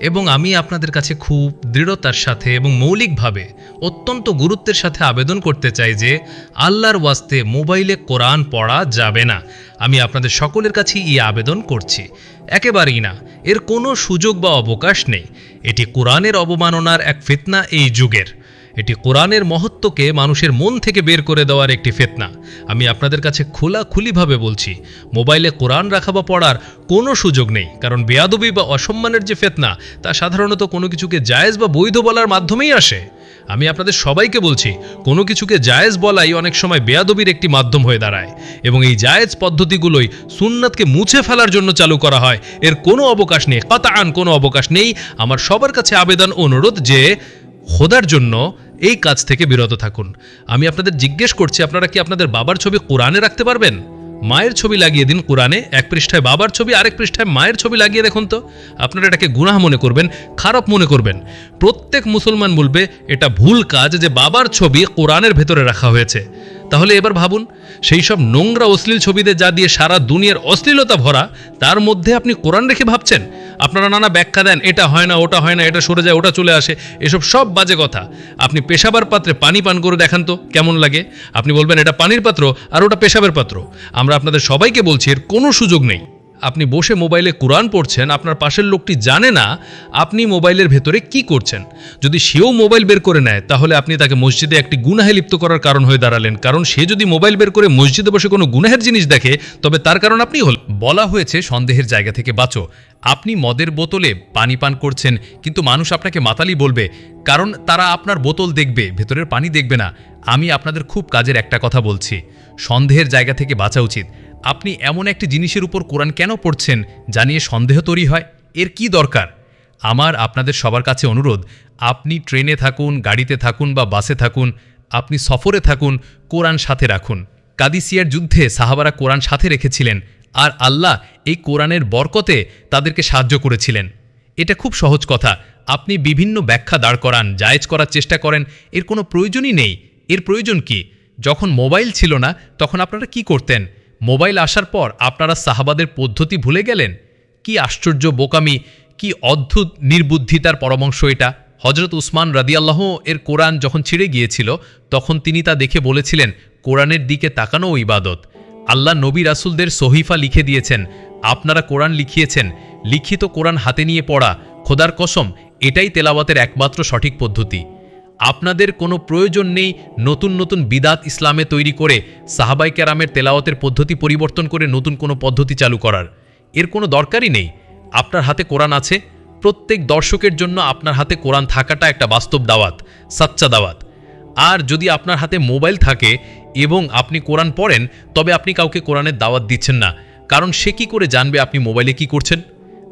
এবং আমি আপনাদের কাছে খুব দৃঢ়তার সাথে এবং মৌলিকভাবে অত্যন্ত গুরুত্বের সাথে আবেদন করতে চাই যে আল্লাহর ওয়াস্তে মোবাইলে কোরআন পড়া যাবে না। আমি আপনাদের সকলের কাছে এই আবেদন করছি। একেবারেই না, এর কোনো সুযোগ বা অবকাশ নেই। এটি কোরআনের অবমাননার এক ফিতনা এই যুগের। এটি কোরআনের মহত্বকে মানুষের মন থেকে বের করে দেওয়ার একটি ফেতনা। আমি আপনাদের কাছে খোলাখুলিভাবে বলছি, মোবাইলে কোরআন রাখা বা পড়ার কোনো সুযোগ নেই, কারণ বেয়াদবি বা অসম্মানের যে ফেতনা, তা সাধারণত কোনো কিছুকে জায়েজ বা বৈধ বলার মাধ্যমেই আসে। আমি আপনাদের সবাইকে বলছি, কোনো কিছুকে জায়েজ বলাই অনেক সময় বেয়াদবির একটি মাধ্যম হয়ে দাঁড়ায় এবং এই জায়েজ পদ্ধতিগুলোই সুন্নাতকে মুছে ফেলার জন্য চালু করা হয়। এর কোনো অবকাশ নেই কাতান কোনো অবকাশ নেই। আমার সবার কাছে আবেদন, অনুরোধ যে, খোদার জন্য এই কাজ থেকে বিরত থাকুন। আমি আপনাদের জিজ্ঞেস করছি, আপনারা কি আপনাদের বাবার ছবি কোরআনে রাখতে পারবেন? মায়ের ছবি লাগিয়ে দিন কোরআনে, এক পৃষ্ঠায় বাবার ছবি, আরেক পৃষ্ঠায় মায়ের ছবি লাগিয়ে দেখুন তো। আপনারা এটাকে গুনাহ মনে করবেন, খারাপ মনে করবেন। প্রত্যেক মুসলমান বলবে, এটা ভুল কাজ যে বাবার ছবি কোরআনের ভেতরে রাখা হয়েছে। তাহলে এবার ভাবুন, সেই সব নোংরা অশ্লীল ছবিতে যা দিয়ে সারা দুনিয়ার অশ্লীলতা ভরা, তার মধ্যে আপনি কোরআন রেখে ভাবছেন? আপনারা নানা ব্যাখ্যা দেন, এটা হয় না, ওটা হয় না, এটা সরে যায়, ওটা চলে আসে, এসব সব বাজে কথা। আপনি পেশাবার পাত্রে পানি পান করে দেখান তো, কেমন লাগে? আপনি বলবেন, এটা পানির পাত্র, আর ওটা পেশাবের পাত্র। আমরা আপনাদের সবাইকে বলছি, এর কোনো সুযোগ নেই। আপনি বসে মোবাইলে কোরআন পড়ছেন, আপনার পাশের লোকটি জানে না আপনি মোবাইলের ভেতরে কি করছেন। যদি সেও মোবাইল বের করে নেয়, তাহলে আপনি তাকে মসজিদে একটি গুনাহে লিপ্ত করার কারণ হয়ে দাঁড়ালেন। কারণ সে যদি মোবাইল বের করে মসজিদে বসে কোনো গুনাহের জিনিস দেখে, তবে তার কারণ আপনি হল বলা হয়েছে, সন্দেহের জায়গা থেকে বাঁচো। আপনি মদের বোতলে পানি পান করছেন, কিন্তু মানুষ আপনাকে মাতালি বলবে, কারণ তারা আপনার বোতল দেখবে, ভেতরের পানি দেখবে না। আমি আপনাদের খুব কাজের একটা কথা বলছি। সন্দেহের জায়গা থেকে বাঁচা উচিত। আপনি এমন একটি জিনিসের উপর কোরআন কেন পড়ছেন জানিয়ে সন্দেহ তৈরি হয়? এর কি দরকার? আমার আপনাদের সবার কাছে অনুরোধ, আপনি ট্রেনে থাকুন, গাড়িতে থাকুন বা বাসে থাকুন, আপনি সফরে থাকুন, কোরআন সাথে রাখুন। কাদিসিয়ার যুদ্ধে সাহাবারা কোরআন সাথে রেখেছিলেন আর আল্লাহ এই কোরআনের বরকতে তাদেরকে সাহায্য করেছিলেন। এটা খুব সহজ কথা। আপনি বিভিন্ন ব্যাখ্যা দাঁড় করান, জায়েজ করার চেষ্টা করেন, এর কোনো প্রয়োজনই নেই। এর প্রয়োজন কি? যখন মোবাইল ছিল না, তখন আপনারা কি করতেন? মোবাইল আসার পর আপনারা সাহাবাদের পদ্ধতি ভুলে গেলেন? কি আশ্চর্য বোকামি, কি অদ্ভুত নির্বুদ্ধিতার পরামর্শ এটা। হজরত উসমান রাদিয়াল্লাহ এর কোরআন যখন ছিঁড়ে গিয়েছিল, তখন তিনি তা দেখে বলেছিলেন, কোরআনের দিকে তাকানো ইবাদত। আল্লাহ নবী রাসুলদের সহিফা লিখে দিয়েছেন, আপনারা কোরআন লিখিয়েছেন, লিখিত কোরআন হাতে নিয়ে পড়া, খোদার কসম, এটাই তেলাওয়াতের একমাত্র সঠিক পদ্ধতি। আপনাদের কোনো প্রয়োজন নেই নতুন নতুন বিদাত ইসলামে তৈরি করে সাহাবাই কেরামের তেলাওয়াতের পদ্ধতি পরিবর্তন করে নতুন কোনো পদ্ধতি চালু করার। এর কোনো দরকারই নেই। আপনার হাতে কোরআন আছে। প্রত্যেক দর্শকের জন্য আপনার হাতে কোরআন থাকাটা একটা বাস্তব দাওয়াত, সাচ্চা দাওয়াত। আর যদি আপনার হাতে মোবাইল থাকে এবং আপনি কোরআন পড়েন, তবে আপনি কাউকে কোরআনের দাওয়াত দিচ্ছেন না। কারণ সে কি করে জানবে আপনি মোবাইলে কি করছেন?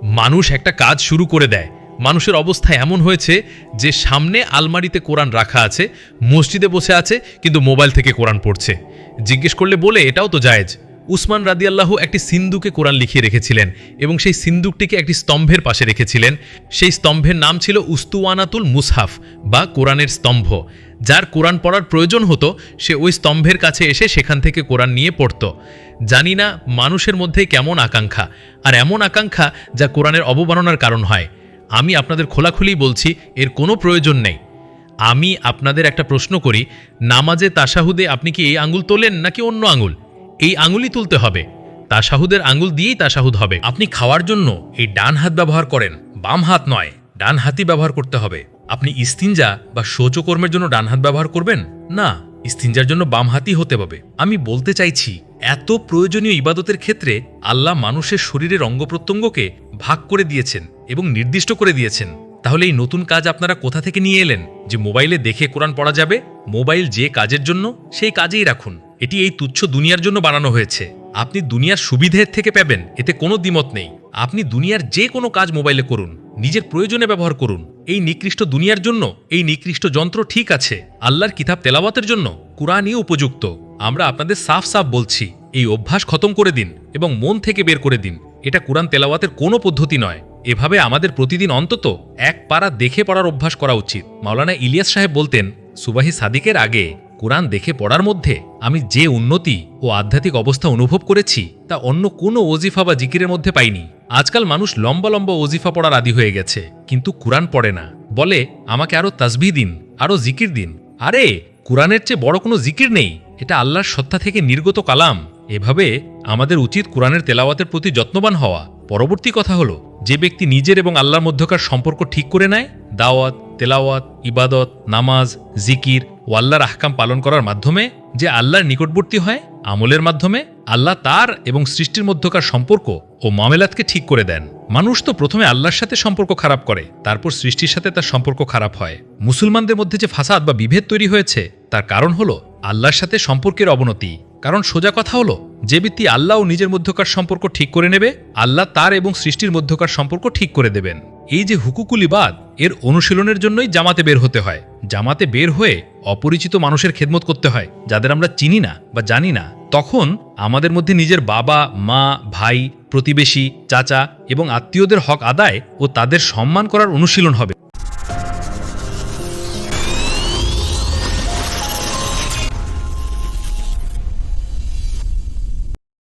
মানুষ একটা কাজ শুরু করে দেয়। মানুষের অবস্থা এমন হয়েছে যে সামনে আলমারিতে কোরআন রাখা আছে, মসজিদে বসে আছে, কিন্তু মোবাইল থেকে কোরআন পড়ছে। জিজ্ঞেস করলে বলে, এটাও তো জায়েজ। উসমান রাদিয়াল্লাহু একটি সিন্দুকে কোরআন লিখিয়ে রেখেছিলেন এবং সেই সিন্দুকটিকে একটি স্তম্ভের পাশে রেখেছিলেন। সেই স্তম্ভের নাম ছিল উস্তুয়ানাতুল মুসহাফ বা কোরআনের স্তম্ভ। যার কোরআন পড়ার প্রয়োজন হতো, সে ওই স্তম্ভের কাছে এসে সেখান থেকে কোরআন নিয়ে পড়ত। জানি না মানুষের মধ্যে কেমন আকাঙ্ক্ষা, আর এমন আকাঙ্ক্ষা যা কোরআনের অবমাননার কারণ হয়। আমি আপনাদের খোলাখুলি বলছি, এর কোনো প্রয়োজন নেই। আমি আপনাদের একটা প্রশ্ন করি, নামাজে তাসাহুদে আপনি কি এই আঙ্গুল তোলেন নাকি অন্য আঙুল? এই আঙুলই তুলতে হবে। তাসাহুদের আঙুল দিয়েই তাসাহুদ হবে। আপনি খাওয়ার জন্য এই ডান হাত ব্যবহার করেন, বাম হাত নয়, ডান হাতই ব্যবহার করতে হবে। আপনি ইস্তিনজা বা শৌচকর্মের জন্য ডান হাত ব্যবহার করবেন? না, ইস্তিনজার জন্য বাম হাতই হতে হবে। আমি বলতে চাইছি, এত প্রয়োজনীয় ইবাদতের ক্ষেত্রে আল্লাহ মানুষের শরীরের অঙ্গ প্রত্যঙ্গকে ভাগ করে দিয়েছেন। এবং নির্দিষ্ট করে দিয়েছেন। তাহলে এই নতুন কাজ আপনারা কোথা থেকে নিয়ে এলেন? যে মোবাইলে দেখে কোরআন পড়া যাবে? মোবাইল যে কাজের জন্য, সেই কাজেই রাখুন। এটি এই তুচ্ছ দুনিয়ার জন্য বানানো হয়েছে। আপনি দুনিয়ার সুবিধের থেকে পাবেন। এতে কোনো দ্বিমত নেই। আপনি দুনিয়ার যে কোনো কাজ মোবাইলে করুন। নিজের প্রয়োজনে ব্যবহার করুন। এই নিকৃষ্ট দুনিয়ার জন্য, এই নিকৃষ্ট যন্ত্র ঠিক আছে। আল্লাহর কিতাব তেলাওয়াতের জন্য কোরআনই উপযুক্ত। আমরা আপনাদের সাফ সাফ বলছি, এই অভ্যাস খতম করে দিন এবং মন থেকে বের করে দিন। এটা কোরআন তেলাওয়াতের কোনো পদ্ধতি নয়। এভাবে আমাদের প্রতিদিন অন্তত এক পারা দেখে পড়ার অভ্যাস করা উচিত। মাওলানা ইলিয়াস সাহেব বলতেন, সুবাহি সাদিকের আগে কোরআন দেখে পড়ার মধ্যে আমি যে উন্নতি ও আধ্যাত্মিক অবস্থা অনুভব করেছি, তা অন্য কোনো ওজিফা বা জিকিরের মধ্যে পাইনি। আজকাল মানুষ লম্বা লম্বা ওজিফা পড়ার আদি হয়ে গেছে, কিন্তু কোরআন পড়ে না। বলে, আমাকে আরও তাসবি দিন, আরও জিকির দিন। আরে, কোরআনের চেয়ে বড় কোনো জিকির নেই। এটা আল্লাহর সত্তা থেকে নির্গত কালাম। এভাবে আমাদের উচিত কোরআনের তেলাওয়াতের প্রতি যত্নবান হওয়া। পরবর্তী কথা হলো যে ব্যক্তি নিজের এবং আল্লাহর মধ্যকার সম্পর্ক ঠিক করে নেয়, দাওয়াত, তেলাওয়াত, ইবাদত, নামাজ, জিকির ও আল্লাহর আহকাম পালন করার মাধ্যমে যে আল্লাহর নিকটবর্তী হয় আমলের মাধ্যমে, আল্লাহ তার এবং সৃষ্টির মধ্যকার সম্পর্ক ও মামেলাতকে ঠিক করে দেন। মানুষ তো প্রথমে আল্লাহর সাথে সম্পর্ক খারাপ করে, তারপর সৃষ্টির সাথে তার সম্পর্ক খারাপ হয়। মুসলমানদের মধ্যে যে ফাসাদ বা বিভেদ তৈরি হয়েছে, তার কারণ হলো আল্লাহর সাথে সম্পর্কের অবনতি। কারণ সোজা কথা হলো যে ব্যক্তি আল্লাহ ও নিজের মধ্যকার সম্পর্ক ঠিক করে নেবে, আল্লাহ তার এবং সৃষ্টির মধ্যকার সম্পর্ক ঠিক করে দেবেন। এই যে হুকুকুলিবাদ এর অনুশীলনের জন্যই জামাতে বের হতে হয়। জামাতে বের হয়ে অপরিচিত মানুষের খেদমত করতে হয়, যাদের আমরা চিনি না বা জানি না। তখন আমাদের মধ্যে নিজের বাবা, মা, ভাই, প্রতিবেশী, চাচা এবং আত্মীয়দের হক আদায় ও তাদের সম্মান করার অনুশীলন হবে।